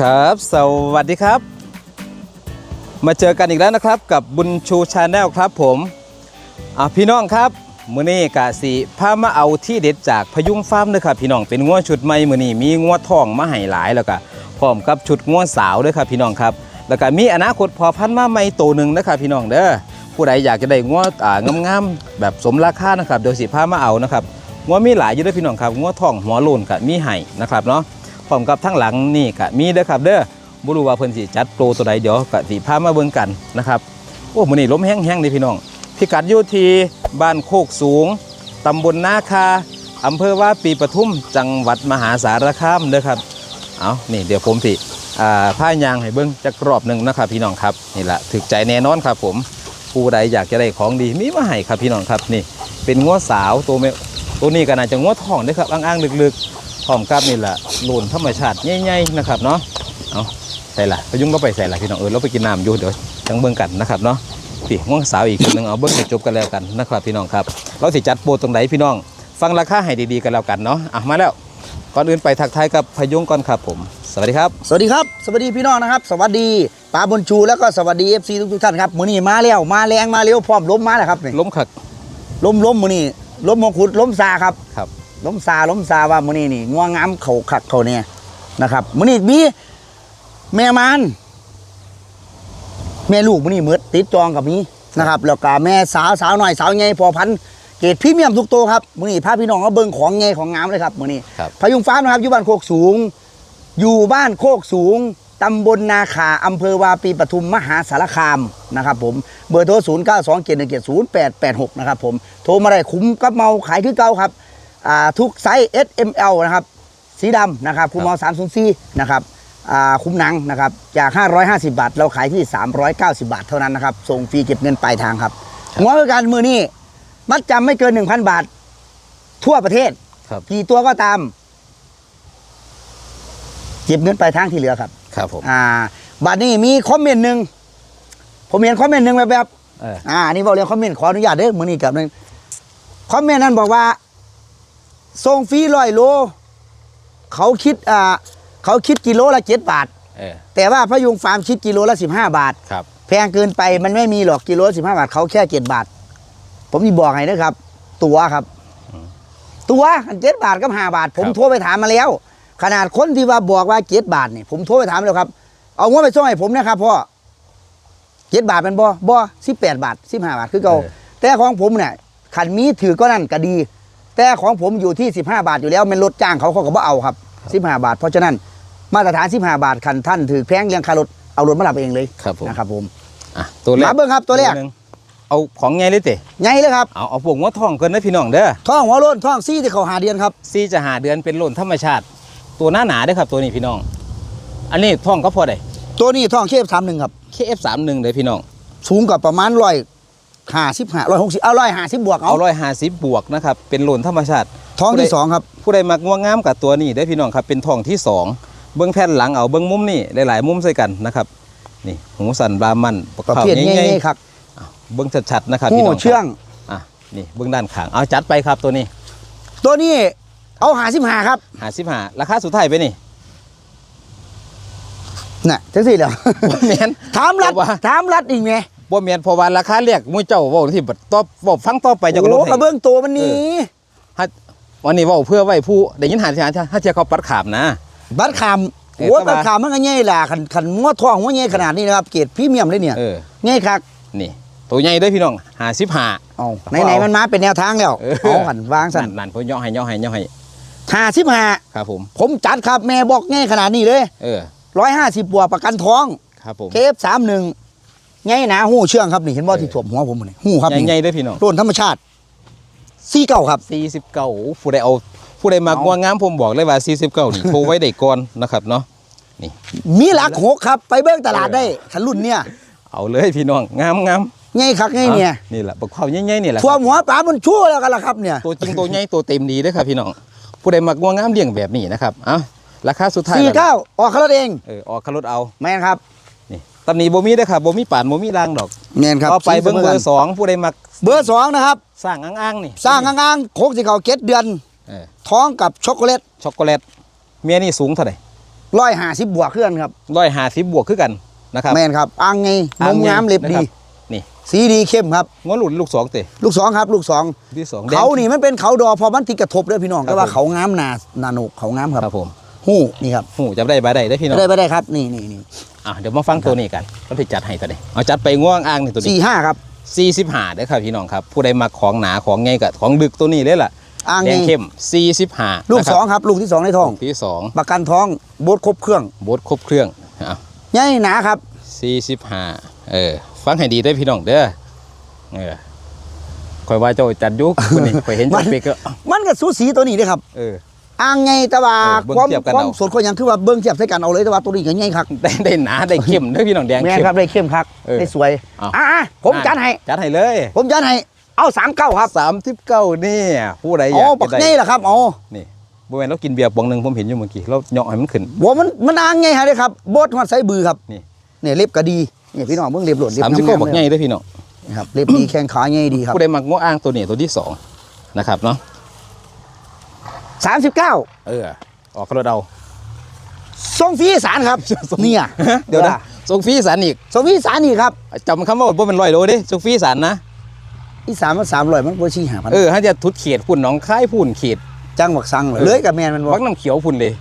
ครับ สวัสดีครับ มาเจอกันอีกแล้วนะครับกับบุญชูชาแนลครับผมอะพี่น้องครับมือนี้กะสิพามาเอาที่เด็ดจากพยุงฟาร์มเด้อครับพี่น้องเป็นงัวชุดใหม่มือนี้มีงัวทองมาให้หลายแล้วก็พร้อมกับชุดงัวสาวด้วยครับพี่น้องครับ แล้วก็มีอนาคตพอพันมาใหม่ตัวหนึ่งนะครับพี่น้องเด้อผู้ใดอยากจะได้งัวอ่างามๆแบบสมราคานะครับเดี๋ยวสิพามาเอานะครับงัวมีหลายอยู่เด้วยพี่น้องครับงัวทองหัวโลนก็มีให้นะครับเนาะ พร้อมกับทั้งหลังนี่ก็มีเด้อครับ เด้อบ่รู้ว่าเพิ่นสิจัดโปรตัวใดเดี๋ยวก็สิพามาเบิ่งกันนะครับโอ้มื้อนี้ลมแห้งๆเด้พี่น้องพิกัดอยู่ที่บ้านโคกสูงตำบลนาคาอำเภอว่าปีปทุมจังหวัดมหาสารคามเด้อครับเอานี่เดี๋ยวผมสิอ่าพายางให้เบิ่งจักรอบหนึ่งนะครับพี่น้องครับนี่แหละถึกใจแน่นอนครับ ผมผู้ใดอยากจะได้ของดีมีมาให้ครับพี่น้องครับนี่ เป็นงัวสาวตัวแม่ตัวนี้ก็น่าจะงัวทองเด้อครับอ้างๆลึกๆ ร้อมกับนี่แหละโลนธรรมชาติใหญ่ๆนะครับเนาะเอาใส่ละพยุงก็ไปใส่ละพี่น้องเออเราไปกินน้ำอยู่เดี๋ยวจังเบิ่งกันนะครับเนาะพี่ง่วงสาวอีกคนหนึงเอาเบิ่งให้จบกันแล้วกันนะครับพี่น้องครับ เราสิจัดโปรตรงไหนพี่น้อง ฟังราคาให้ดีๆกันแล้วกันเนาะอะมาแล้วก่อนอื่นไปทักทายกับพยุงก่อนครับผม สวัสดีครับ สวัสดีครับ สวัสดีพี่น้องนะครับ สวัสดีป้าบนชูแล้วก็สวัสดี FC ทุกๆท่านครับมื้อนี้มาแล้วมาแรงมาเร็วพร้อมล้มมาแล้วครับนี่ล้มขักล้มล้มมื้อนี้ล้มมงคุดล้มซาครับครับ ล้มซาล้มซาว่ามื้อนี้นี่ง่วงงามเขาขักเขาเนี่ยนะครับมื้อนี้มีแม่มานแม่ลูกมื้อนี้หมืดติดจองกับนี้นะครับแล้วก็แม่สาวสาวหน่อยสาวใหญ่พอพันธุ์เกรดพรีเมียมทุกตัวครับมื้อนี้พาพี่น้องมาเบิ่งของใหญ่ของงามเลยครับมื้อนี้ครับพยุงฟ้าร์มนะครับอยู่บ้านโคกสูง อยู่บ้านโคกสูงตำบลนาขาอำเภอวาปีปทุมมหาสารคามนะครับผมเบอร์โทร 0 9 2 7 1 7 0 8 8 6 นะครับผม โทรมาได้คุ้มกับเมาขายคือเก่าครับอ่า ทุกไซส์ S M L นะครับ สีดำนะครับคุ้มเมา3 0 4นะครับอ่าคุ้มหนังนะครับจาก 550 บาท เราขายที่ 390 บาทเท่านั้นนะครับ ส่งฟรีเก็บเงินปลายทางครับครับงวดการมือนี้มัดจำไม่เกิน 1,000 บาท ทั่วประเทศครับกี่ตัวก็ตามเก็บเงินปลายทางที่เหลือครับ ครับผมอ่าบัดนี้มีคอมเมนต์หนึ่งผมเห็นคอมเมนต์หนึ่งแบบแบบเอออ่าอันนี้บอกเรียนคอมเมนต์ขออนุญาตเด้อมือนี้กับหนึ่งคอมเมนต์นั้นบอกว่า ส่งฟรีร้อยโล เขาคิดอ่าเขาคิดกิโลละเจ็ดบาท เออ แต่ว่าพยุงฟาร์มคิดกิโลละสิบห้าบาท ครับ แพงเกินไปมันไม่มีหรอกกิโลสิบห้าบาทเขาแค่เจ็ดบาท ผมจะบอกให้นะครับ ตัวครับ ตัวอันเจ็ดบาทกับห้าบาท ผมโทรไปถามมาแล้ว ขนาดคนที่ว่าบอกว่าเจ็ดบาทนี่ผมโทรไปถามแล้วครับ เอางวดไปส่งให้ผมนะครับพ่อเจ็ดบาทเป็นบ่บ่สิบแปดบาทสิบห้าบาทคือเก่าเออแต่ของผมเนี่ยขันมีถือก็นั่นก็ดี แต่ของผมอยู่ที่สิบห้าบาทอยู่แล้วมันลดจ้างเขาเขาก็บ่เอาครับสิบห้าบาท เพราะฉะนั้นมาตรฐานสิบห้าบาทขันท่านถือแพงเรียงค่ารถเอารถมารับเองเลยครับผม นะครับผมอะตัวแรกมาเบิ่งครับตัวแรกหนึ่งเอาของไงเลยเตะไงเลยครับเอาเอาพวกงัวทองเกินนะพี่น้องเด้อท้องหัวโล้นท้องซี่ที่เขาหาเดือนครับซีจะหาเดือนเป็นโลนธรรมชาติ ตัวหน้าหนาเด้อครับ ตัวนี้พี่น้อง อันนี้ทองก็พอได้ ตัวนี้ท้องเคฟสามหนึ่งครับ KF31 เลยพี่น้อง สูงกว่าประมาณร้อย ห้าสิบห้าร้อยหกสิบเอาร้อยห้าสิบบวกเอาเอาร้อยห้าสิบบวกนะครับเป็นโลนธรรมชาติ ท้องที่สองครับ ผู้ใดมักง่วงงามกับตัวนี้ได้อพี่น้องครับเป็นทองที่สองเบิ้งแผ่นหลังเอาเบิ้งมุมนี่หลายๆ มุมใส่กันนะครับนี่หูสันบามันประเภทข้าเงี้ง่ายยๆครับๆอ้าวเบิ้งชัดๆนะครับหูพี่น้องครับเชื่อง อะนี่เบิ้งด้านข้างเอาจัดไปครับตัวนี้ตัวนี้เอาหาสิบห้าครับหาสิบหาราคาสุดท้ายไปนี่ น่ะจังสี่แล้วบ่แมนถามรัดว่า ถามรัดอีกไง บ่แมนเพราะว่าราคาเรียกมุ้ยเจ้าเว่าที่บัดต่อบอกฟังต่อไปเจะก็ลโอ้ดกระให้เบื้องตัวมันหนี้ฮะวันนี้เว่าเพื่อไว้ผู้ได้ยินหาที่หาถ้าเจ้าเขาปัดขามนะ บัตรขามเออโอ้แต่ว่าบัตรขามมันก็ง่ายล่ะขันขันงวดทองหัวง่ายขนาดนี้นะครับเกรดพรีเมียมเลยเนี่ยเออ ง่ายคักนี่ ตัวใหญ่เด้อพี่น้องหาสิบหาเอาไหนๆมันมาเป็นแนวทางแล้วเออ เอาหันวางสั่นนั่นๆเพิ่นย่อให้ย่อให้ย่อให้หาสิบห้าครับผม ผมจัดครับแม่บอกง่ายขนาดนี้เลยเออ ร้อยห้าสิบบวกประกันท้อง ครับผม เคฟสามหนึ่ง ไงหนาหูเชื่องครับนี่เห็นบ่เออที่ถ่วมหัวผมนี่หูครับใหญ่นี่ใหญ่เด้อพี่น้องโดนธรรมชาติซี่เก่าครับสี่สิบเก้าผู้ใดเอาผู้ใดมักเอาง่วงงามผมบอกเลยว่าสี่สิบเก้านี่โทรไว้ได้ก่อนนะครับเนาะมีหลักหกครับ ไปเบิ้งตลาดได้ขันรุ่นเนี่ยเอาเลยพี่น้องงามงามไงคักไงเนี่ยอะนี่แหละบักเข้าใหญ่ๆนี่แหละถ่วมหัวปลามันชั่วแล้วกันละครับเนี่ยตัวจริงตัวใหญ่ตัวเต็มดีเด้อครับพี่น้องผู้ใดมักง่วงงามเลี้ยงแบบนี้นะครับเอ้าราคาสุดท้ายสี่แล้วเก้าออกคาร์เองเออออกคารถเอาแม่นครับนี่ ตำหนิบ่มีเด้อครับบ่มีป่านบ่มีรางดอกแม่นครับต่อไปเบิ่งเบอร์สองผู้ใดมักเบอร์สองนะครับ สร้างอ้างๆนี่สร้างงางๆโคกสิเขาเก็ดเดือน เออท้องกับช็อกโกแลตช็อกโกแลตเมียนี่สูงเท่าไหร่ร้อยห้าสิบบวกเคลื่อนครับร้อยห้าสิบบวกคือกันนะครับ แมนครับอ่างไงนอ่างมไงงามเล็บนะดีครับ นี่สีดีเข้มครับ ง้อหลุดลูกสองเตะลูกสองครับ ลูกสองที่สองแดง เขานี่มันเป็นเขาดอพอมันติดกระทบเด้อพี่น้องครับแต่ว่าผม เขางามหนาหนาโหนกเขางามครับครับผมหู้นี่ครับหูจำได้บาได้ได้อพี่น้องได้ไปได้ครับ นี่นี่นี่ อะเดี๋ยวมาฟังตัวนี้กันก็ที่จัดให้ตัวนี้เอาจัดไปง่วงอ่างนี่ตัวนี้สี่ห้าครับสี่สิบห้าเด้อครับพี่น้องครับ ผู้ใดมาของหนาของไงกับของดึกตัวนี้เลยล่ะอ่างแดไงงเข้มสี่สิบห้าลูกสองครับ ลูกที่สองในท้องที่สองประกันท้องโบดครบเครื่องโบทครบเครื่องอะใหญ่หนาครับสี่สิบห้าเออฟังให้ดีได้อพี่น้องเด้อเออคอยว่าเจ้าจัดยุคคนนี้คอยเห็นมัเจ้านเปกก็มันก็สูสีตัวนี้เด้อครับเออ อ่างไงแต่ว่าเออเบิ่งความเทียบกันความเอา สดคนยังคือว่าเบิ้งเทียบใส่กันเอาเลยแต่ว่าตัวนี้ก็ใหญ่ครับได้ได้หนาได้เข้มเด้อพี่น้องแดงแม่นเข้ม ครับได้เข้มครับเออได้สวยเอา อะๆผมจัดให้ จัดให้เลยผมจัดให้เอาสามเก้าครับ สามสิบเก้านี่ผู้ใดออ๋อยากบักจะใหญ่ได้เหรอครับอ๋อนี่บริเวณเรากินเบียร์ปองหนึ่งผมเห็นอยู่เมื่อกี้เราเหาะให้มันขึ้นว่ามันมันอ่างไงฮะเด้อครับโบดหัดไซบือครับนี่ เนี่ยเล็บก็ดีเนี่ยพี่น้องเบิ่งเล็บหลดเล็บสามสิบเก้าๆบักใหญ่เด้อพี่น้องครับเล็บดีแข้งขาใหญ่ดีครับ ผู้ใดมักง้ออ้างตัวนี้ตัวที่สองนะครับเนาะ สามสิบเก้าเออ ออกกระเดาทรงฟรีอีสารครับส่งเนี่ยเดี๋ยวนะส่งฟรีอีสานอีกทรงฟรีอีสารนี่ครับจำคำว่าบ่เป็นร้อยโลเด้ส่งฟรีอีสานนะอีสานมันสามร้อยมันบ่ชี้หาพันเออถ้าจะทุดเขตพุ่นหน้องค่ายพุ่นเขตจังหวักสังเลยเออเลยกับแมนมันบ่วักน้ำเขียวพุ่นเลย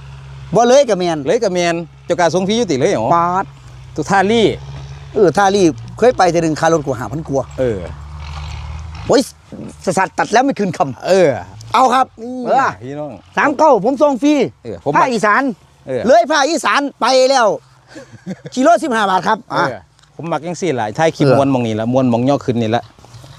บ่เลยกับแมนเลยกับแมนเจ้าการส่งฟรีอยู่ติเลยเหรอปาดทุกท่ารี่เออท่ารีบเคยไปแต่ดึงคารถกูหาพันกลัวเออโอ้ยสสัตว์ตัดแล้วไม่คืนคำเออ เอาครับนี่เออพี่น้อง สามเก้าผมส่งฟรีเออผมภาคอีสานเออ เลยภาคอีสานไปแล้วกิโลสิบห้าบาทครับเออะอผมมักยังสี่หลายท้ายคลิปเออ มวนมองนี่ละมวนมองย่อขึ้นนี่ละ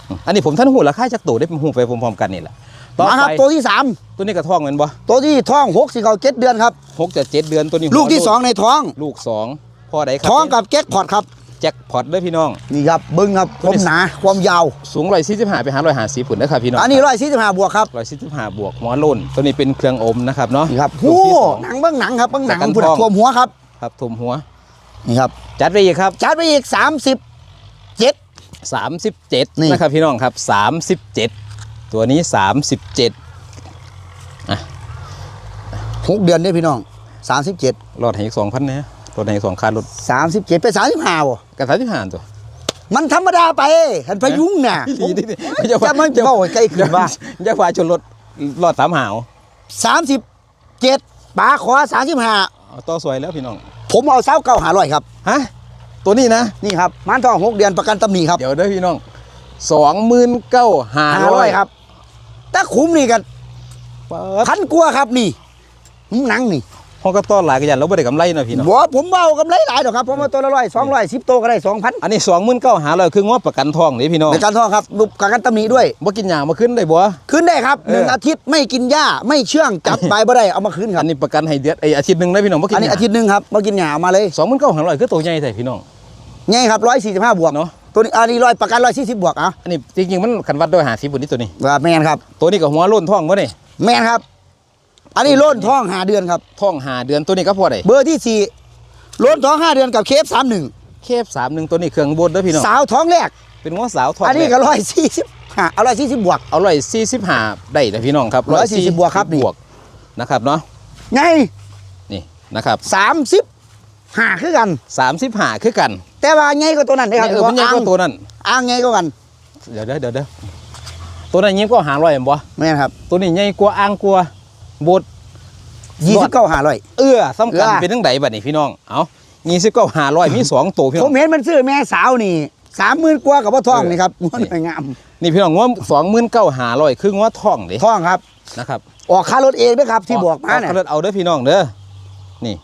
อืมอันนี้ผมท่านหูราคาจากตัวได้ผมหูไปพร้อมๆกันนี่แหละต่อมาครับไปตัวที่สามตัวนี้กระท้องเงินบ่ตัวที่ท้องหกสิเขาเจ็ดเดือนครับ หกจะเจ็ดเดือนตัวนี้หัวลูกที่โนสองในท้อง ลูกสองพ่อใดครับท้องกับแก๊กพอดครับ แจ็คพอตเด้อพี่น้อง นี่ครับเบิ้งครับคตัววามนี้หนาความยาวสูงร้อยสี่สิบห้าไปหาร้อยห้าสิบผุนนะครับพี่น้องอันนี้ร้อยสี่สิบห้าบวกครับร้อยสี่สิบห้าบวกหมอลุ่นตัวนี้เป็นเครื่องอมนะครับเนาะนี่ครับลูโอ้กที่สองหนังเบิ้งหนังครับเบิ้งหนังจากกันพุ่นท้องท่วมหัวครับครับทุมหัวนี่ครับจัดไปอีกครับจัดไปอีกสามสิบเจ็ดสามสิบเจ็ดนี่นะครับพี่น้องครับสามสิบเจ็ดตัวนี้สามสิบเจ็ดหกเดือนเนี่ยพี่น้องสามสิบเจ็ดรอดให้อีกสองพันนะ รอดให้อีกสองคันรถสามสิบเจ็ดไปสามสิบห้าบ่กันสามสิบห้าตัวมันธรรมดาไปหันพยุงน่ะดีดีดีจะมันเบ้าให้ใกล้ขึ้นว่าอย่าฝ่าชนรถรอดสามหาวสามสิบเจ็ดปลาขอสามสิบห้าเอาต่อสวยแล้วพี่น้อง ผมเอาเศร้าเก้าหาร้อยครับฮะตัวนี้นะนี่ครับมันทองหกเดือนประกันตำหนิครับเดี๋ยวเด้อพี่น้องสองหมื่นเก้าห้าห้าร้ร้ออยยครับถ้าคุ้มนี่กันเปิดพันกลัวาครับนี่หนังนี่ ห้องก็ต้อนหลายกันยันเราไม่ได้กำไรนะพี่น้องบ่ผมเบากำไรหลายดอกครับผมเอาตัวละร้อยสองร้อยสิบตัวก็ได้สองพันอันนี้สองหมื่นเก้าหาร้อยคืองบประกันทองนี่พี่น้องในการทองครับรูปประกันตำหนิด้วยบ่กินยามาขึ้นได้บ่ขึ้นได้ครับเออหนึ่งอาทิตย์ไม่กินหญ้าไม่เชื่องจับใบบ่ได้เอามาคืนครัอับนนี้ประกันให้เดือนไอยอาทิตย์หนึ่งนะพี่น้องบ่กิอันนนี้ยาอาทิตย์หนึ่งครับมากินหญ้าเอามาเลยสองหมื่นเก้าหาร้อยคือตัวใหญ่แต่พี่น้องไงครับร้อยสี่สิบห้าบวกเนาะตัวนี้อันนี้ร้อยประกันร้อยสี่สิบบวกเอะอันนี้จริงๆมันขันวัดด้วยหาสิบบุญนี่ตัวนี้ว่าแมนครับตัวนี้กับหัวโล้นท้องวะนี่แมนครับ อันนี้โล้นท้องหาเดือนครับ ท้องหาเดือนตัวนี้ก็พอได้เบอร์ที่สี่โล้นท้องห้าเดือนกับเคฟสามหนึ่งเคฟสามหนึ่งตัวนี้เครื่องบนเด้อพี่น้องสาวท้องแรกเป็นหัวสาวท้องอันนี้แรก็ร้อยสี่สิบห้าเอาร้อยสี่สิบบวกเอาร้อยสี่สิบห้าได้แต่พี่น้องครับ140บวกครับนี่บวกนะครับเนาะไงนี่นะครับสามสิบห้าคือกันสามสิบห้าคือกัน แต่ว่าไงก็ตัวนั้นนะครับเออมันยังอ่างก็ตัวนั้นอ่างไงก็กันเดี๋ยวเดี๋ยวเดี๋ยวเดี๋ยวตัวนั้นยิ่งกว่าหาร้อยเห็นบ่แม่นครับ ตัวนี้ใหญ่กว่าอ่างกว่า บดยี่สิบเก้าหาร้อยเอื้อสำคัญเอื้อเป็นทั้งใดบัดนี้พี่น้อง เอางี้สิก็หาร้อยมีสองตัวพี่น้ผอมงเห็นมันซื้อแม่สาวนี่สามหมื่นกว่ากับว่าท้องเออนี่ครับมันไม่งาม นี่พี่น้องว่าสองหมื่นเก้าหาร้อยครึ่งว่าท่องเด้ท้องครับนะครับออกค่ารถเองด้วยครับที่บอกมาเนี่ยออกค่ารถเอาเด้อพี่น้องเด้อนี่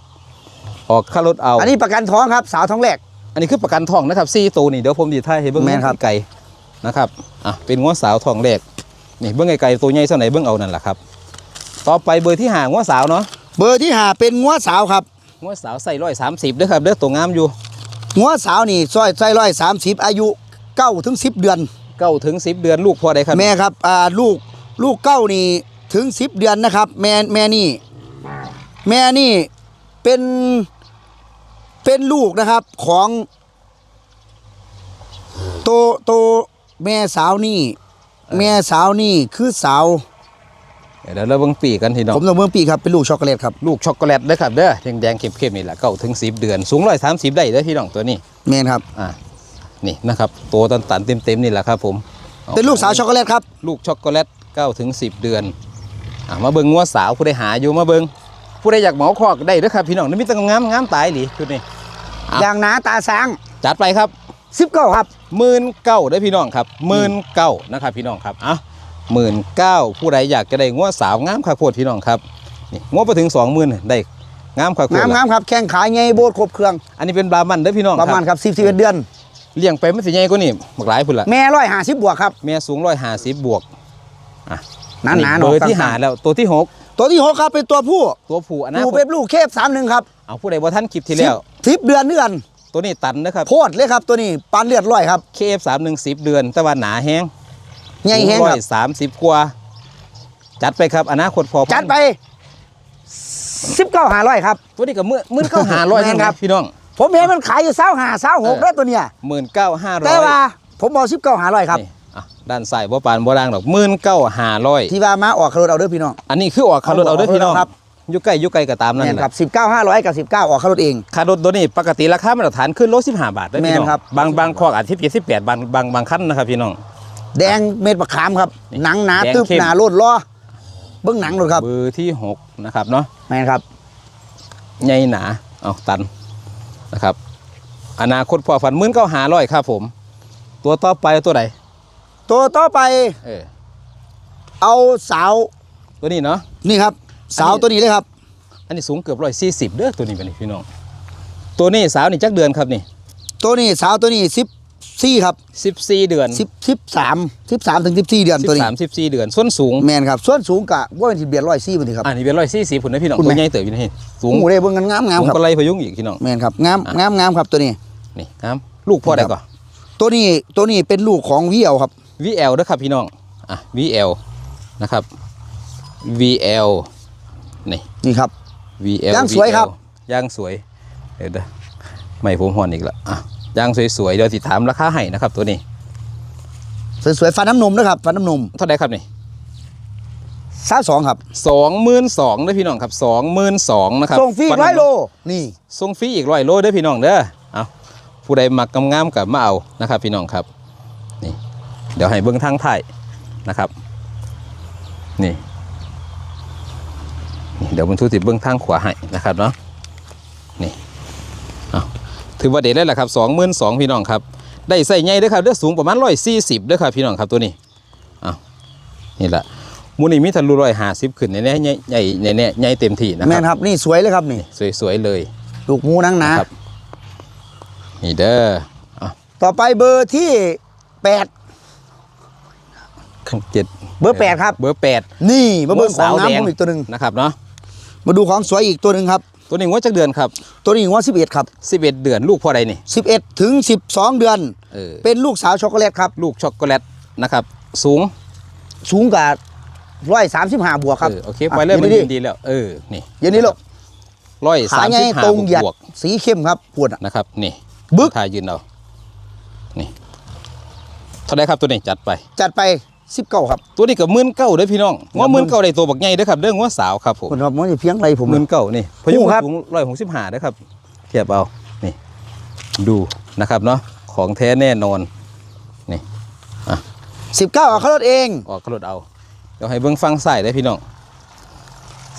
ออกค่ารถเอา อันนี้ประกันท้องครับ สาวท้องแรก อันนี้คือประกันทองนะครับซี่ตัวนี่เดี๋ยวผมดีท้ายให้เบิ้งแม่นครับไก่นะครับอะเป็นงัวสาวทองแรกนี่เบิ้งไก่ตัวใหญ่เท่าไหนเบิ้งเอานั่นแหละครับ ต่อไปเบอร์ที่หางัวสาวเนาะเบอร์ที่หาเป็นงัวสาวครับงัวสาวใส่ร้อยสามสิบเด้อครับเด้อตัวงามอยู่งัวสาวนี่ซอยไส้ร้อยสามสิบอายุเก้าถึงสิบเดือน เก้าถึงสิบเดือนลูกพอได้ครับแม่ครับอ่าลูกลูกเก้านี่ถึงสิบเดือนนะครับ แม่แม่นี่ แม่นี่เป็นเป็นลูกนะครับของโตโตแม่สาวนี่ แม่สาวนี่คือสาว เดี๋ยวเราเบิ่งปีกกันพี่น้องผมต้องเมืองปีครับเป็นลูกช็อกโกแลตครับลูกช็อกโกแลตเด้อครับเด้อแดงๆเข้มๆนี่แหละเก้าถึงสิบเดือน สูงร้อยสามสิบได้เด้อพี่น้องตัวนี้แมนครับอ่านี่นะครับตัวตันๆเต็มๆนี่แหละครับผมเป็นลูกสาวช็อกโกแลตครับลูกช็อกโกแลตเก้าถึงสิบเดือนอะมาเบิ่งงัวสาวผู้ใดหาอยู่มาเบิ่งผู้ใดอยากเหมาคอกได้เด้อครับพี่น้องนี่มีแตังงามงามตายหลีชุดนี้อะอย่างหนาตาช้างจัดไปครับสิบเก้าครับหมื่นเก้าได้อพี่น้องครับหมื่นเก้านะครับพี่น้องครับอะ หมื่นเก้าผู้ใดอยากจะได้งัวสาวงามข้าวโพดพี่น้องครับนี่งัวไปถึงสองหมื่นได้งามข้าวโพดงามละงามครับแข้งขาใหญ่โบดครบเครื่อง อันนี้เป็นบรามันเด้อพี่น้องประมาณครับสิบสิบเอ็ดเดือนเลี้ยงไปไม่สิใหญ่กว่านี่บักหลายพุ่นละแม่ร้อยห้าสิบบวกครับแม่สูงร้อยห้าสิบบวกหนาหนาเบอร์ที่หาแล้วตัวที่หกตัวที่หกครับเป็นตัวผู้ตัวผู้อันนั้นผู้เป็นลูกเคฟสามหนึ่งครับเอาผู้ใดบ่ท่านคลิปที่แล้วสิบเดือนเดือนตัวนี้ตันนะครับโพดเลยครับตัวนี้ปานเลือดร้อยครับ KF 3 1 10เดือนแต่ว่าหนาแห้ง ใหญ่แห้งร้คอรับยสามสิบกว่าจัดไปครับอนาคตพอพันจัดไปสิบเก้าหาร้อยครับตัวนี้ก็มื่นมื่นเก้าหาร้อยแม่นครับพี่น้อง ผมเห็นมันขายอยู่เศร้าหาเศร้าหกเออแล้วตัวเนี้ยหมื่นเก้าห้าร้อยแต่ว่าผมบอกสิบเก้าหาร้อยครับนี่อะด้านซ้ายบ่ปานบ่ด่างดอกมื่นเก้าห้าร้อยที่ว่ามาออกคารถเอาเด้อพี่น้อง อันนี้คือออกคารถเอาเด้วยพี่น้องครับอยู่ใกล้อยู่ไกลก็ตามนั่นแม่นแหครัละบสิบเก้าห้าร้อยกับสิบเก้าออกคารถเองคารถตัวนี้ปกติราคามาตรฐานขึ้นรถสิบห้าบาทเด้อพี่น้องแม่นครับบางบางคอกอาจจะเจ็ดสิบแปดบางบางบางคันนะครับพี่น้อง แดงเม็ดมะขามครับนี่หนังหนาแดงตึบเข้ม หนาโลดล้อเบิ้งหนังเลยครับเบอร์ที่หกนะครับเนาะ แม่นครับ ใหญ่หนา เอาตันนะครับ อนาคตพอฝันมื่นเก้าหาร้อยครับผม ตัวต่อไปตัวไหนตัวต่อไปเออเอาสาวตัวนี้เนาะ นี่ครับ สาวตัวนี้เลยครับ อันนี้สูงเกือบร้อยสี่สิบเด้อตัวนี้เป็นพี่น้อง ตัวนี้สาวนี่จักเดือนครับนี่ตัวนี้สาวตัวนี้สิบ สี่ครับสิบสี่เดือนสิบสิบสามสิบสามถึงสิบสี่เดือนสิตัวบนี้สามสิบสี่เดือนส่วนสูงแมนครับส่วนสูงกะว่าเป็นสิบเบียดร้อยสี่พอดีครับอันนี้เป็นร้อยสี่สิบผุนนะพี่น้องคุณตัวแม่ใหญ่เติบอยู่นี่สูงหมูได้เบิ่งกันงามงามสูงครับก็ไล่พยุงอีกพี่น้องแมนครับงามอะงามงามครับตัวนี้นี่ครับลูกพ่อได้ก่อนตัวนี้ตัวนี้เป็นลูกของวิเอลครับ VL เด้อครับพี่น้องอะ VL นะครับ VL นี่นี่ครับ VL ย่างสวยครับ VL ย่างสวยเดี๋ยวเด้อไม่ผมหอนอีกแล้วอะ ย่างสวยๆเดี๋ยวสิถามราคาให้นะครับ ตัวนี้สวยๆฟันน้ำนมนะครับฟันน้ำนมเท่าไหร่ครับนี่สาวสองครับสองหมื่นสองเด้อพี่น้องครับสองหมื่นสองนะครับส่งฟรีฟันร้อยโลนี่ส่งฟรีอีกร้อยโลเด้อพี่น้องเด้อเอาผู้ใดมักงามๆกับมาเอานะครับ พี่น้องครับนี่เดี๋ยวให้เบิ้งทางถ่ายนะครับนี่นี่ เดี๋ยวบรรทุกติเบิ้งทางขวาให้นะครับเนาะนี่เอา ถือว่าเด็ดเลยแหละครับสองหมื่นสองพี่น้องครับได้ใส่ใหญ่เด้อครับเด้อสูงประมาณร้อยสี่สิบเด้อครับพี่น้องครับตัวนี้เอานี่แหละหมูนี่มีทะลุร้อยห้าสิบขึ้นแน่ๆใหญ่ใหญ่ใหญ่แน่ใหญ่เต็มที่นะแมคนรับครับนี่สวยเลยครับนี่สวยๆเลยลูกหมูหนังหนาครับนี่เด้อเอาต่อไปเบอร์ที่แปดเจ็ดเบอร์แปดครับเบอร์แปดนี่มาเบิ่งของสาวแดน้ำผมอีกตัวหนึ่งนะครับเนาะมาดูของสวยอีกตัวหนึ่งครับ ตัวนี้งวดจักเดือนครับ ตัวนี้ว่าสิบเอ็ดครับ 11 เดือนลูกพ่อใดนี่สิบเอ็ดถึงสิบสองเดือน เออ เป็นลูกสาวช็อกโกแลตครับ ลูกช็อกโกแลตนะครับ สูงสูงกว่าร้อยสามสิบห้าบวกครับ เออโอเคปล่อยเลยมันดียินดีแล้ว เออ นี่เดี๋ยวนี้ลูกร้อยขาสามใหญ่สิบห้าตรงเหยียดบวกสีเข้มครับปวดอะนะครับ นี่ บึ๊กทายยืนเอา นี่ เท่าไหรครับตัวนี้จัดไป จัดไป สิบเก้าครับ ตัวนี้กับมื่นเก้าเด้อพี่น้องงวหมื่นเก้าได้ตัวบักใหญ่เด้อครับเด้องวสาวครับผมคนครับมันจะเพียงไรผมหมื่นเก้านี่พยุงคู่ครับสูงร้อยหกสิบห้าเด้อครับเทียบเอานี่ดูนะครับเนาะของแท้แน่นอนสิบเก้าเอาเขาลดเองออกกระโดดเอาเดี๋ยวให้เบิ้งฟังใส่ได้อพี่น้อง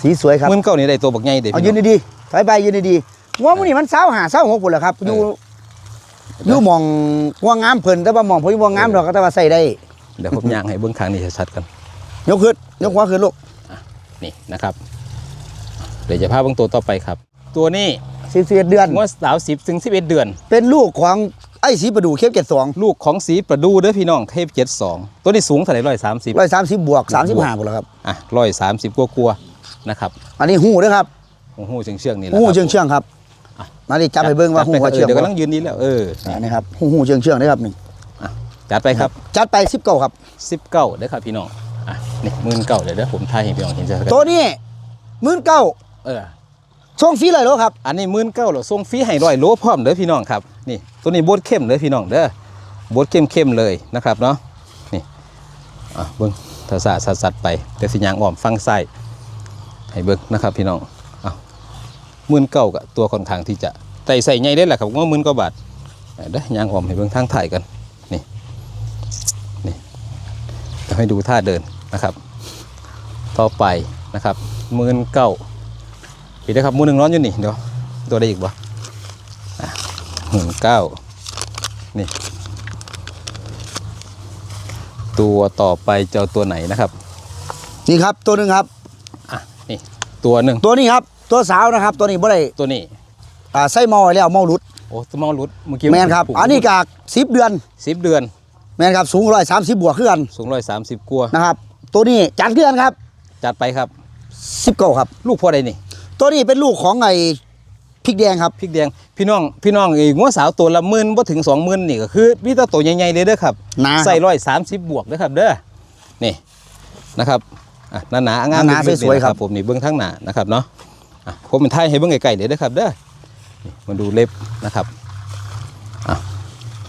สีสวยครับหมื่นเก้านี่ได้ตัวบักใหญ่เด้อเอาพี่ยืน้นองดีๆถอยไปยืนดีๆว่ามันนี่มันเศร้าหาเศร้าหกปุ่นแหละครับอยู่อยู่หมองว่างามเพิ่นแต่ว่าหมองผมว่างามดอกก็แต่ว่าใส่ได้ เดี๋ยวผมย่างให้เบิ้งครั้งนี้ชัดๆกันยกขึ้นยกหัวขึ้นลูกนี่นะครับ เดี๋ยวจะพาเบิ้งตัวต่อไปครับ ตัวนี้สิบสิบเอ็ดเดือนงวดสาวสิบถึงสิบเอ็ดเดือน เป็นลูกของไอ้สีประดูเข้มเจ็ดสองลูกของสีประดูเด้อพี่น้องเทพเจ็ดสองตัวนี้สูงเท่าไหร่ร้อยสามสิบร้อยสามสิบบวกสามสิบห้าปุ่นแล้วครับอะร้อยสามสิบกลัวๆนะครับ อันนี้หูนะครับโอ้โหเชื่องเชื่องๆนี่แหละหูครับเชื่องเชื่องๆครับมาดิจับไปเบิ้งว่าหูจัดว่าไปเชื่องเดี๋ยวบ่กำลังยืนนี้แล้วเอออันนี้ครับหูหูเชื่องเชื่องนะครับนี่ จัดไปครับจัดไปสิบเก้าครับสิบเก้าเด้อครับพี่น้องอะนี่หมื่นเก้าเดี๋ยวเด้อผมทายให้พี่น้องเห็นชัดๆตัวนี้หมื่นเก้าเออช่วงฟรีเลยเหรอครับอันนี้หมื่นเก้าเราส่งฟรีให้ร้อยโลพร้อมเด้อพี่น้องครับนี่ตัวนี้บดเข้มเด้อพี่น้องเด้อบดเข้มเข้มๆเลยนะครับเนาะนี่อะเบิ้งถ้าสาสัดสัดๆไปเดี๋ยวสิยางอ้อมฟังไส้ให้เบิ่งนะครับพี่น้องเอาหมื่นเก้ากับตัวค่อนข้างที่จะไต่ใส่ใหญ่ได้แหละครับว่าหมื่นกว่าบาทเด้อยางอ้อมให้เบิ่งทางถ่ายกันนี่นี่ จะให้ดูท่าเดินนะครับ ต่อไปนะครับหมื่นเก้าอีกนะครับหมือหนึ่งร้อนอยู่นี่เดี๋ยวตัวได้อีกบ่หมื่นเก้านี่ ตัวต่อไปเจ้าตัวไหนนะครับ นี่ครับตัวหนึ่งครับอะนี่ตัวหนึ่งตัวนี้ครับ ตัวสาวนะครับ ตัวนี้บ่ได้ตัวนี้อ่าใส่หมอไว้แล้วหมอรุดโอ้ตัวมอลุดเมื่อกี้แมนครับ อันนี้กากสิบเดือนสิบเดือน แมนครับสูงร้อยสามสิบบวกขึ้นกันสูงร้อยสามสิบกัวานะครับ ตัวนี้จัดขึ้นกันครับจัดไปครับ สิบเก้าครับ ลูกพ่อใดนี่ตัวนี้เป็นลูกของไอ้พริกแดงครับ พริกแดงพี่น้องพี่น้องไอ้งัวสาวตัวละหมื่นบ่ถึงสองหมื่นนี่ก็คือมีแต่ตัวใหญ่ๆเลยเด้อครับหนาครับ ใส่ร้อยสามสิบบวกเด้อครับ เด้อนี่นะครับอะหนาหนาๆงามหนาๆลึกๆสวยๆครับ ผมนี่เบื้องทั้งหนานะครับเนาะอะผมเป็นไทยให้เบื้องไกลๆเดี๋ยวเด้อครับ เด้อนี่มาดูเล็บนะครับอะ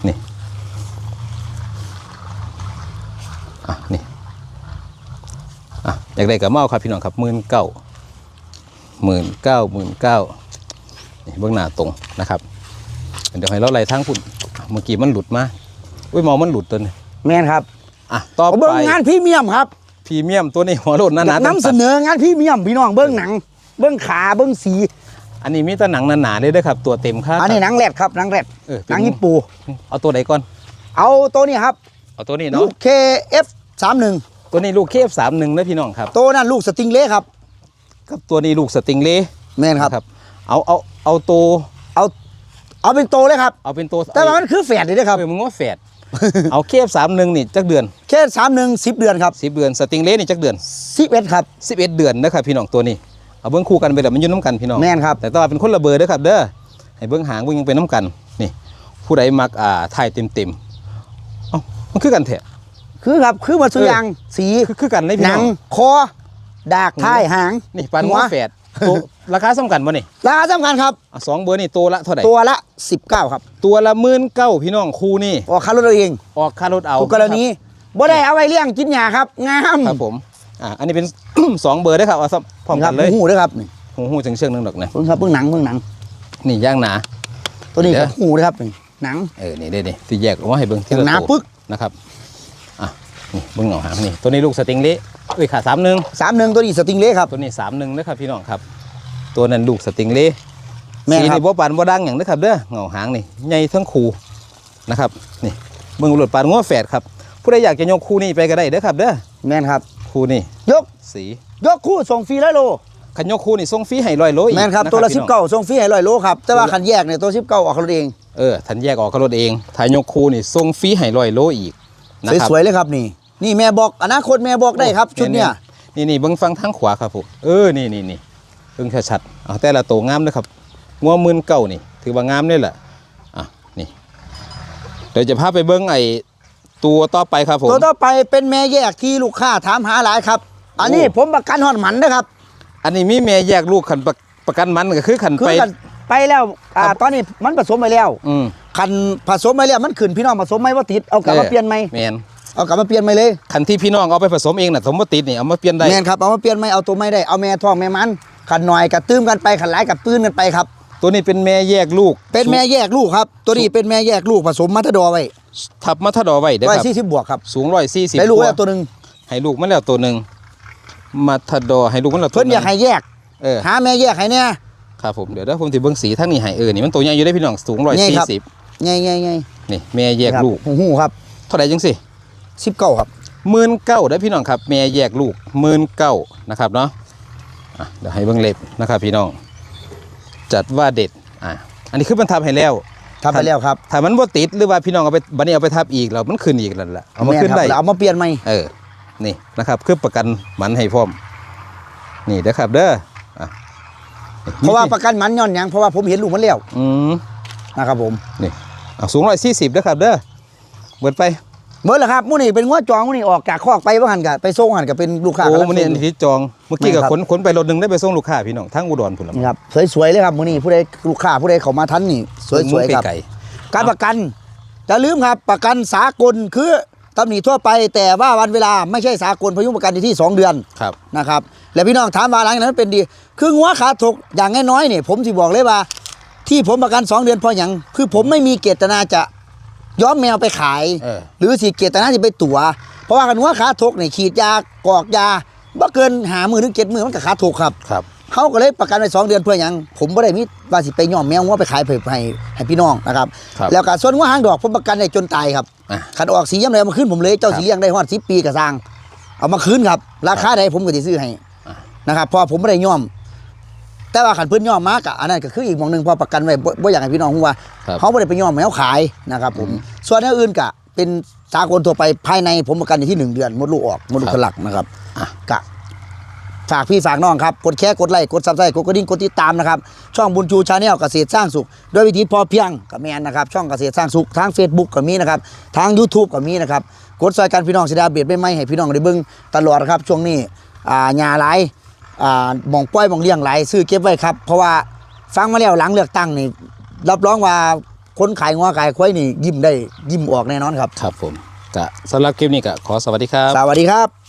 นี่ อะนี่อะอยากได้กับเมาครับพี่น้องครับหมื่นเก้าหมื่นเก้าหมื่นเก้านี่เบื้องหน้าตรงนะครับเดี๋ยวให้เราไล่ทางพุ่นเมื่อกี้มันหลุดมาอุ้ยมองมันหลุดตัวนี้แมนครับอะต่อเอาไปเบิ้งงานพรีเมียมครับพรีเมียมตัวนี้หัวโลดหนาหนานำเสนองานพรีเมียมพี่น้องเบิ้งหนัง เบิ้งขาเบิ้งสี อันนี้มีแต่หนังหนาๆเลยเด้อครับ ตัวเต็มค่าอันนี้หนังแรดครับหนังแรดเออหนังญี่ปู เอาตัวไหนก่อน เอาตัวนี้ครับ เอาตัวนี้ลูเนาะก KF 31ตัวนี้ลูกเคฟสามหนึ่งนะพี่น้องครับ ตัวนั้นลูกสติงเล่ครับกับตัวนี้ลูกสติงเล่แม่นครับ เอาเอาเอาตัวเอาเอาเป็นโตเลยครับ เอาเป็นตัวแต่ว่ามันคือแฝดเลยนะครับ เออมึงว่าแฝด เอาเคฟสามหนึ่งนี่จักเดือนแค่สามหนึ่งสิบเดือนครับสิบเดือนสติงเล่นี่จักเดือนสิบเอ็ดครับ สิบเอ็ดเดือนนะครับพี่น้องตัวนี้เอาเบิ้งคู่กันไปแล้วมันอยุ่น้ำกันพี่น้องแม่นครับ แต่ตัวเป็นคนละเบอร์เด้อครับเด้อให้เบิ้งหางเบิ้งยังเป็นน้ำกันนี่ ผู้ใดมักอ่าถ่ายเต็มเต็มๆเอ้า มันคือกันแท้คือครับคือมาซื้อเอออยางสีคือคือกันเลยหพี่นัน้งองคอดากท้ายหาง นี่ปันหัหัวแฝดตัวราคาสำคัญบ่นี่ราคาสำคัญครับ อะสองเบอร์นี่ตัวละเท่าไหร่ตัวละ 19 ครับตัวละหมื่นเก้าพี่น้องคู่นี่ออกคารถเราเองออกค่ารถเอาทุกกรณีบ่ได้เอาไว้เลี้ยงกินหญ้าครับงามครับผมอะอันนี้เป็น สองเบอร์ได้อครับเอาซ้ำพร้อมคกัรันเลยหูด้วยครับนี่หูหูจังเชือกหนึงดอกนะเพิ่งครับเพิ่งหนังเพิ่งหนัง นี่ย่างหนา ตัวนี้เดี๋ก็ยว หูด้วยครับนี่หนังเออนี่ได้ดิที่แยกออกมาให้เบิ่งที่ละหนาตัวปึ๊ก นะครับอะนี่เบิ่งเหงาหางนี่ตัวนี้ลูกสติงเละเอ้ยขาสามหนึ่งสามหนึ่งตัวนี้สติงเล่ครับตัวนี้สามหนึ่งนะครับพี่น้องครับ ตัวนั้นลูกสติงเละแม่นสีครับนี่บ่ปานบ่ดังอย่างนะครับเด้อเหงาหางนี่ใหญ่ทั้งคู่นะครับนี่เบิ่งหลุดปานงัวแฝดครับผู้ใดอยากจะยกคู่นี้ไปก็ได้เด้อครับเด้อแม่นครับคู่นี้ยกสียกคู่ส่งฟรีร้อยโลคันยกคู่นี่ส่งฟรีให้ร้อยโลอีกแม่นครับะตัวละพี่สิบน้องเก้าส่งฟรีให้ร้อยโลครับแต่ว่าคันแยกเนี่ยตัวสิบเก้าออกรถเอง เออทันแยกออกก็รถเองถ้ายกคู่นี่ส่งฟรีให้ร้อยโลอีกนะครับสวยๆเลยครับนี่ นี่แม่บอกอนาคตแม่บอกได้ครับ ชุดเนี้ยนี่นี่เบิ้งฟังทางขวาครับผมเออนี่นี่นี่เบิ้งชัดๆเอาแต่ละตัวงามนะครับงัวหมื่นเก้านี่ ถือว่างามเลยแหละอะนี่เดี๋ยวจะพาไปเบิ้งไอ้ตัวต่อไปครับผมตัวต่อไปเป็นแม่แยกที่ลูกค้าถามหาหลายครับ อันนี้โอ้ผมประกันหอดหมันนะครับ อันนี้มีแม่แยกลูกขันประประกันมันก็คือขันคือไปกัน ไปแล้วอ่าครับตอนนี้มันผสมไปแล้วอืมคันผสมไปแล้วมันขึ้นพี่น้องผสมไหมว่าติดเอากลับมาเปลี่ยนไหมแมนเอากลับมาเปลี่ยนไหมเลยขันที่พี่น้องเอาไปผสมเองน่ะสมมติดนี่เอามาเปลี่ยนได้แม่นครับเอามาเปลี่ยนไหมเอาตัวไม่ได้เอาแม่ท้องแม่มันขันหน่อยกับตื้มกันไปขันหลายกับตื้นกันไปครับ ตัวนี้เป็นแม่แยกลูก เป็นแม่แยกลูกครับ ตัวนี้เป็นแม่แยกลูกผสมมัทดอไว้ทับมัทดอไว้เด้อไว้ครับสี่สิบบวกครับสูงร้อยสี่สิบได้ลูกแล้วตัวหนึ่งให้ลูกมันแล้วตัวหนึ่งมัทดอให้ลูกมันแล้วตัวเพิ่นหอยากให้แยกเออหาแม่แยกให้เนี่ย ครับผมเดี๋ยวเดี๋ยวผมจะเบิ้งสีทั้งนี้ให้เออนี่มันตัวใหญ่อยู่ได้พี่น้องสูงร้อยใหญ่สี่ครับสิบไงไงไงนี่แม่แยกลูกหูหูครับเท่าไหร่จังสิสิบเก้าครับหมื่นเก้าได้พี่น้องครับแม่แยกลูกหมื่นเก้านะครับเนาะอะเดี๋ยวให้เบิ้งเล็บนะครับพี่น้อง จัดว่าเด็ดอะอันนี้คือมันทับให้แล้วทำไปแล้วครับถ้ามันบ่ติดหรือว่าพี่น้องเอาไปบัดนี้เอาไปทับอีกแล้วมันขึ้นอีกแล้วล่ะเอามาขึ้นแครับได้แล้วเอามาเปลี่ยนไหมเออนี่นะครับคือประกันหมันให้พร้อม นี่เด้อครับเด้ออะ เพราะว่าประกันหมันย้อนหยังเพราะว่าผมเห็นลูกมันแล้วอืมนะครับผมนี่เอาสูงร้อยสี่สิบเด้อครับเด้อเบิดไปเมื่อละครับมื้อนี้เป็นงวดจองมื้อนี้ออกจากคอกไปว่าหันกับไปส่งหันกับเป็นลูกค้าโอ้กำลังมันนี่อันส่งที่จองเมื่อกี้แม่กับนครับขนขนไปรถหนึ่งได้ไปส่งลูกค้าพี่น้องทั้งอุดรพุ่นละนี่ครับสวยๆเลยครับมื้อนี้ผู้ใดลูกค้าผู้ใดเข้ามาทันนี่สวยๆครับไก่การประกันจะลืมครับประกันสากลคือตำหนิทั่วไปแต่ว่าวันเวลาไม่ใช่สากลพยุงประกันอยู่ที่ 2 เดือนครับนะครับ แล้วพี่น้องถามว่าหลังจากนั้นเป็นดี คืองัวขาถกอย่างน้อยๆเนี่ยผมสิบอกเลยว่า ที่ผมประกัน2เดือนเพราะอย่างคือผมไม่มีเจตนาจะย้อมแมวไปขาย เออ หรือสิเจตนาจะไปตัวเพราะว่ากันงัวขาถกเนี่ยฉีดยากรอกยาบ่เกินหามือถึงเจ็ดมือมันก็ขาถกครับ ครับ เขาก็เลยประกันไว้สองเดือนเพื่อหยังผมไม่ได้มีว่าสิไปย่อมแมวงัวไปขายให้ให้ให้พี่น้องนะครับ ครับแล้วก็ส่วนงัวหางดอกผมประกันได้จนตายครับอะขันออกสีย้ำเลยเอามาคืนผมเลยเจ้าครับสีเลี้ยงได้ฮอดสิปีกระซังเอามาคืนครับ ราคาใดผมก็จะซื้อให้อะนะครับเพอผมไม่ได้ย่อม แต่ว่าขันเพื่อนย่อมมากอะอันนั้นก็คืออีกหมองหนึ่งพอประกันไว้บ่บ่อยากให้พี่น้องรู้ว่าครับ เขาไม่ได้ไปย่อมแมวขายนะครับผมส่วนอันอื่นก็เป็นสากลทั่วไปภายในผมประกันอยู่ที่หนึ่งเดือนมดลูกออกมดลูกครับสลักนะครับอะกะ ฝากพี่ฝากน้องครับ กดแชร์กดไลค์กดซับสไครต์กดกระดิ่งกดติดตามนะครับ ช่องบุญชูชาแนลเกษตรสร้างสุข ด้วยวิธีพอเพียงกับแมนนะครับ ช่องเกษตรสร้างสุขทาง Facebook ก็มีนะครับ ทาง YouTube ก็มีนะครับ กดซอยกันพี่น้องสิดาเบียดไม่ไม่ให้พี่น้องได้เบิ่งตลอดนะครับ ช่วงนี้อ่าหญ้าหลายอ่า หมองป้อยหมองเลี้ยงหลายซื้อเก็บไว้ครับ เพราะว่าฟังมาแล้วหลังเลือกตั้งนี่รับรองว่าคนขายงัวขายควายนี่ยิ้มได้ยิ้มออกแน่นอนครับ ครับผมกะสำหรับคลิปนี้ก็ขอสวัสดีครับ สวัสดีครับ